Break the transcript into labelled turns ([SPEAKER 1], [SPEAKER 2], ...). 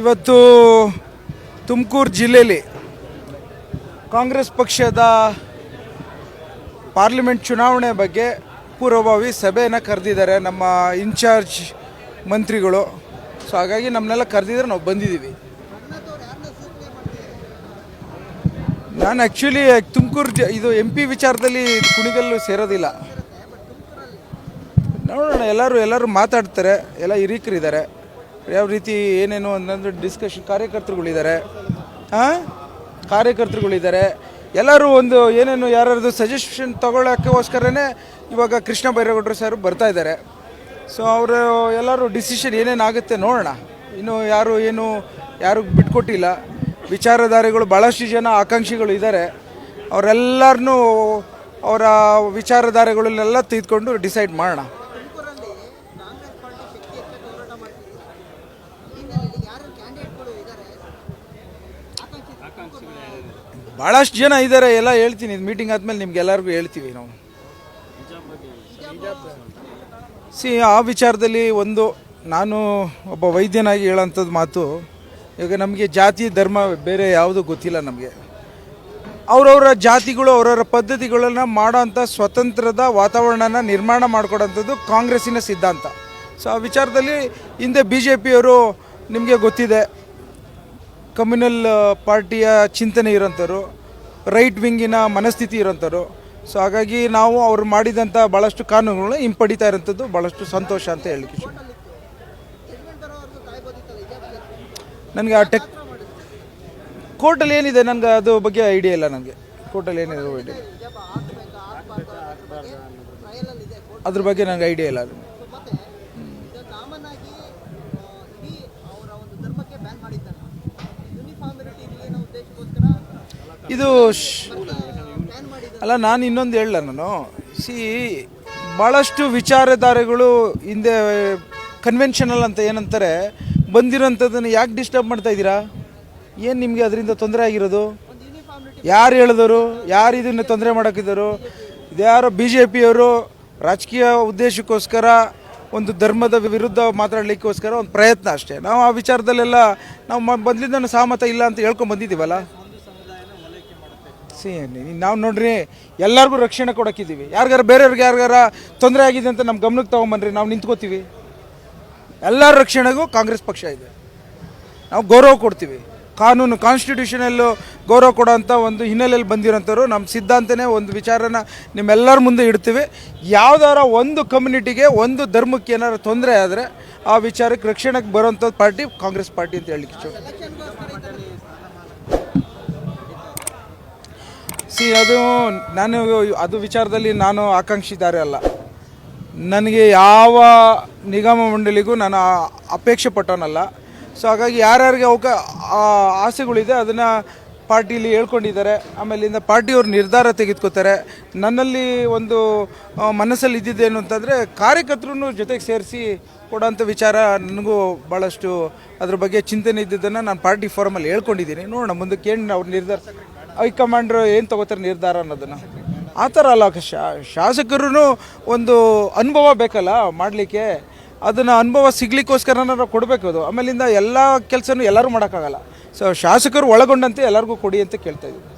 [SPEAKER 1] ಇವತ್ತು ತುಮಕೂರು ಜಿಲ್ಲೆಯಲ್ಲಿ ಕಾಂಗ್ರೆಸ್ ಪಕ್ಷದ ಪಾರ್ಲಿಮೆಂಟ್ ಚುನಾವಣೆ ಬಗ್ಗೆ ಪೂರ್ವಭಾವಿ ಸಭೆಯನ್ನು ಕರೆದಿದ್ದಾರೆ ನಮ್ಮ ಇನ್ಚಾರ್ಜ್ ಮಂತ್ರಿಗಳು. ಸೊ ಹಾಗಾಗಿ ನಮ್ಮನ್ನೆಲ್ಲ ಕರೆದಿದ್ರೆ ನಾವು ಬಂದಿದ್ದೀವಿ. ನಾನು ಆ್ಯಕ್ಚುಲಿ ತುಮಕೂರು ಜ ಇದು ಎಂ ಪಿ ವಿಚಾರದಲ್ಲಿ ಕುಣಿಗಲ್ಲು ಸೇರೋದಿಲ್ಲ. ನೋಡೋಣ, ಎಲ್ಲರೂ ಎಲ್ಲರೂ ಮಾತಾಡ್ತಾರೆ, ಎಲ್ಲ ಹಿರೀಕರಿದ್ದಾರೆ. ಯಾವ ರೀತಿ ಏನೇನು ಅಂತಂದ್ರೆ ಡಿಸ್ಕಷನ್ ಕಾರ್ಯಕರ್ತರುಗಳಿದ್ದಾರೆ, ಹಾಂ? ಕಾರ್ಯಕರ್ತರುಗಳಿದ್ದಾರೆ. ಎಲ್ಲರೂ ಒಂದು ಏನೇನು ಯಾರ್ಯಾರ್ದು ಸಜೆಷನ್ ತಗೊಳ್ಳೋಕ್ಕೋಸ್ಕರನೇ ಇವಾಗ ಕೃಷ್ಣ ಬೈರೇಗೌಡರು ಸರ್ ಬರ್ತಾ ಇದ್ದಾರೆ. ಸೊ ಅವರು ಎಲ್ಲರೂ ಡಿಸಿಷನ್ ಏನೇನು ಆಗುತ್ತೆ ನೋಡೋಣ. ಇನ್ನು ಯಾರು ಏನು, ಯಾರು ಬಿಟ್ಕೊಟ್ಟಿಲ್ಲ. ವಿಚಾರಧಾರೆಗಳು ಭಾಳಷ್ಟು ಜನ ಆಕಾಂಕ್ಷಿಗಳು ಇದ್ದಾರೆ. ಅವರೆಲ್ಲರನ್ನೂ ಅವರ ವಿಚಾರಧಾರೆಗಳನ್ನೆಲ್ಲ ತೆಗೆದುಕೊಂಡು ಡಿಸೈಡ್ ಮಾಡೋಣ. ಭಾಳಷ್ಟು ಜನ ಇದ್ದಾರೆ, ಎಲ್ಲ ಹೇಳ್ತೀನಿ. ಇದು ಮೀಟಿಂಗ್ ಆದಮೇಲೆ ನಿಮ್ಗೆ ಎಲ್ಲರಿಗೂ ಹೇಳ್ತೀವಿ ನಾವು. ಸಿ, ಆ ವಿಚಾರದಲ್ಲಿ ಒಂದು, ನಾನು ಒಬ್ಬ ವೈದ್ಯನಾಗಿ ಹೇಳೋಂಥದ್ದು ಮಾತು, ಈಗ ನಮಗೆ ಜಾತಿ, ಧರ್ಮ ಬೇರೆ ಯಾವುದು ಗೊತ್ತಿಲ್ಲ ನಮಗೆ. ಅವರವರ ಜಾತಿಗಳು, ಅವರವರ ಪದ್ಧತಿಗಳನ್ನು ಮಾಡೋಂಥ ಸ್ವತಂತ್ರದ ವಾತಾವರಣನ ನಿರ್ಮಾಣ ಮಾಡಿಕೊಡೋಂಥದ್ದು ಕಾಂಗ್ರೆಸ್ಸಿನ ಸಿದ್ಧಾಂತ. ಸೊ, ಆ ವಿಚಾರದಲ್ಲಿ ಹಿಂದೆ ಬಿ ಜೆ ಪಿಯವರು ನಿಮಗೆ ಗೊತ್ತಿದೆ ಕಮ್ಯುನಲ್ ಪಾರ್ಟಿಯ ಚಿಂತನೆ ಇರೋಂಥವ್ರು, ರೈಟ್ ವಿಂಗಿನ ಮನಸ್ಥಿತಿ ಇರೋಂಥವ್ರು. ಸೊ ಹಾಗಾಗಿ ನಾವು ಅವ್ರು ಮಾಡಿದಂಥ ಭಾಳಷ್ಟು ಕಾನೂನುಗಳನ್ನ ಹಿಂಪಡಿತಾ ಇರೋಂಥದ್ದು ಭಾಳಷ್ಟು ಸಂತೋಷ ಅಂತ ಹೇಳಲಿಕ್ಕೆ ಇಷ್ಟ ನನಗೆ ಆ ಟೆಕ್ ಕೋರ್ಟಲ್ಲಿ ಏನಿದೆ? ನನಗೆ ಅದು ಬಗ್ಗೆ ಐಡಿಯಾ ಇಲ್ಲ ನನಗೆ. ಕೋರ್ಟಲ್ಲಿ ಏನಿದೆ ಐಡಿಯಾ
[SPEAKER 2] ಅದ್ರ ಬಗ್ಗೆ
[SPEAKER 1] ನನಗೆ ಐಡಿಯಾ ಇಲ್ಲ ಇದು ಅಲ್ಲ, ನಾನು ಇನ್ನೊಂದು ಹೇಳಲ್ಲ ನಾನು? ಸಿ ಭಾಳಷ್ಟು ವಿಚಾರಧಾರೆಗಳು ಹಿಂದೆ ಕನ್ವೆನ್ಷನಲ್ ಅಂತ ಏನಂತಾರೆ, ಬಂದಿರೋಂಥದ್ದನ್ನು ಯಾಕೆ ಡಿಸ್ಟರ್ಬ್ ಮಾಡ್ತಾ ಇದ್ದೀರಾ? ಏನು ನಿಮಗೆ ಅದರಿಂದ ತೊಂದರೆ ಆಗಿರೋದು? ಯಾರು ಹೇಳಿದವರು ಯಾರು ಇದನ್ನು ತೊಂದರೆ ಮಾಡೋಕ್ಕಿದ್ದರು ಇದ್ಯಾರೋ ಬಿ ಜೆ ಪಿಯವರು ರಾಜಕೀಯ ಉದ್ದೇಶಕ್ಕೋಸ್ಕರ ಒಂದು ಧರ್ಮದ ವಿರುದ್ಧ ಮಾತಾಡಲಿಕ್ಕೋಸ್ಕರ ಒಂದು ಪ್ರಯತ್ನ ಅಷ್ಟೇ. ನಾವು ಆ ವಿಚಾರದಲ್ಲೆಲ್ಲ ನಾವು ಮೊದಲಿಂದ ಸಹಮತ ಇಲ್ಲ ಅಂತ ಹೇಳ್ಕೊಂಡು ಬಂದಿದ್ದೀವಲ್ಲ? ಸಿ ನಾವು ನೋಡ್ರಿ, ಎಲ್ಲರಿಗೂ ರಕ್ಷಣೆ ಕೊಡೋಕ್ಕಿದ್ದೀವಿ. ಯಾರಿಗಾರ ಬೇರೆಯವ್ರಿಗೆ ಯಾರಿಗಾರ ತೊಂದರೆ ಆಗಿದೆ ಅಂತ ನಮ್ಮ ಗಮನಕ್ಕೆ ತೊಗೊಂಬನ್ರಿ ನಾವು ನಿಂತ್ಕೋತೀವಿ. ಎಲ್ಲರ ರಕ್ಷಣೆಗೂ ಕಾಂಗ್ರೆಸ್ ಪಕ್ಷ ಇದೆ. ನಾವು ಗೌರವ ಕೊಡ್ತೀವಿ. ಕಾನೂನು ಕಾನ್ಸ್ಟಿಟ್ಯೂಷನಲ್ಲು ಗೌರವ ಕೊಡೋಂಥ ಒಂದು ಹಿನ್ನೆಲೆಯಲ್ಲಿ ಬಂದಿರೋಂಥವ್ರು. ನಮ್ಮ ಸಿದ್ಧಾಂತನೇ ಒಂದು ವಿಚಾರನ ನಿಮ್ಮೆಲ್ಲರ ಮುಂದೆ ಇಡ್ತೀವಿ. ಯಾವ್ದಾರ ಒಂದು ಕಮ್ಯುನಿಟಿಗೆ ಒಂದು ಧರ್ಮಕ್ಕೆ ಏನಾರು ತೊಂದರೆ ಆದರೆ ಆ ವಿಚಾರಕ್ಕೆ ರಕ್ಷಣೆಗೆ ಬರೋಂಥದ್ದು ಪಾರ್ಟಿ ಕಾಂಗ್ರೆಸ್ ಪಾರ್ಟಿ ಅಂತ
[SPEAKER 2] ಎಲೆಕ್ಷನ್ಗೋಸ್ಕರ
[SPEAKER 1] ಸಿ ಅದು ನಾನು ಅದು ವಿಚಾರದಲ್ಲಿ ನಾನು ಆಕಾಂಕ್ಷಿದಾರೆ ಅಲ್ಲ. ನನಗೆ ಯಾವ ನಿಗಮ ಮಂಡಳಿಗೂ ನಾನು ಅಪೇಕ್ಷೆ ಪಟ್ಟವನಲ್ಲ. ಸೊ ಹಾಗಾಗಿ ಯಾರ್ಯಾರಿಗೆ ಅವಕ ಆಸೆಗಳಿದೆ ಅದನ್ನು ಪಾರ್ಟಿಲಿ ಹೇಳ್ಕೊಂಡಿದ್ದಾರೆ. ಆಮೇಲಿಂದ ಪಾರ್ಟಿಯವ್ರ ನಿರ್ಧಾರ ತೆಗೆದುಕೋತಾರೆ. ನನ್ನಲ್ಲಿ ಒಂದು ಮನಸ್ಸಲ್ಲಿ ಇದ್ದಿದ್ದೇನು ಅಂತಂದರೆ ಕಾರ್ಯಕರ್ತರನ್ನು ಜೊತೆಗೆ ಸೇರಿಸಿ ಕೊಡೋಂಥ ವಿಚಾರ ನನಗೂ ಭಾಳಷ್ಟು ಅದ್ರ ಬಗ್ಗೆ ಚಿಂತನೆ ಇದ್ದಿದ್ದನ್ನು ನಾನು ಪಾರ್ಟಿ ಫೋರಮಲ್ಲಿ ಹೇಳ್ಕೊಂಡಿದ್ದೀನಿ. ನೋಡೋಣ ಮುಂದಕ್ಕೆ ಏನು ಅವ್ರು ನಿರ್ಧಾರ. ಹೈಕಮಾಂಡ್ರು ಏನು ತಗೋತಾರೆ ನಿರ್ಧಾರ ಅನ್ನೋದನ್ನು. ಆ ಥರ ಅಲ್ಲ ಶಾಸಕರು ಒಂದು ಅನುಭವ ಬೇಕಲ್ಲ ಮಾಡಲಿಕ್ಕೆ. ಅದನ್ನು ಅನುಭವ ಸಿಗ್ಲಿಕ್ಕೋಸ್ಕರ ನಾವು ಕೊಡಬೇಕು ಅದು. ಆಮೇಲಿಂದ ಎಲ್ಲ ಕೆಲಸನೂ ಎಲ್ಲರೂ ಮಾಡೋಕ್ಕಾಗಲ್ಲ. ಸೊ ಶಾಸಕರು ಒಳಗೊಂಡಂತೆ ಎಲ್ಲರಿಗೂ ಕೊಡಿ ಅಂತ ಕೇಳ್ತಾ ಇದ್ದೀವಿ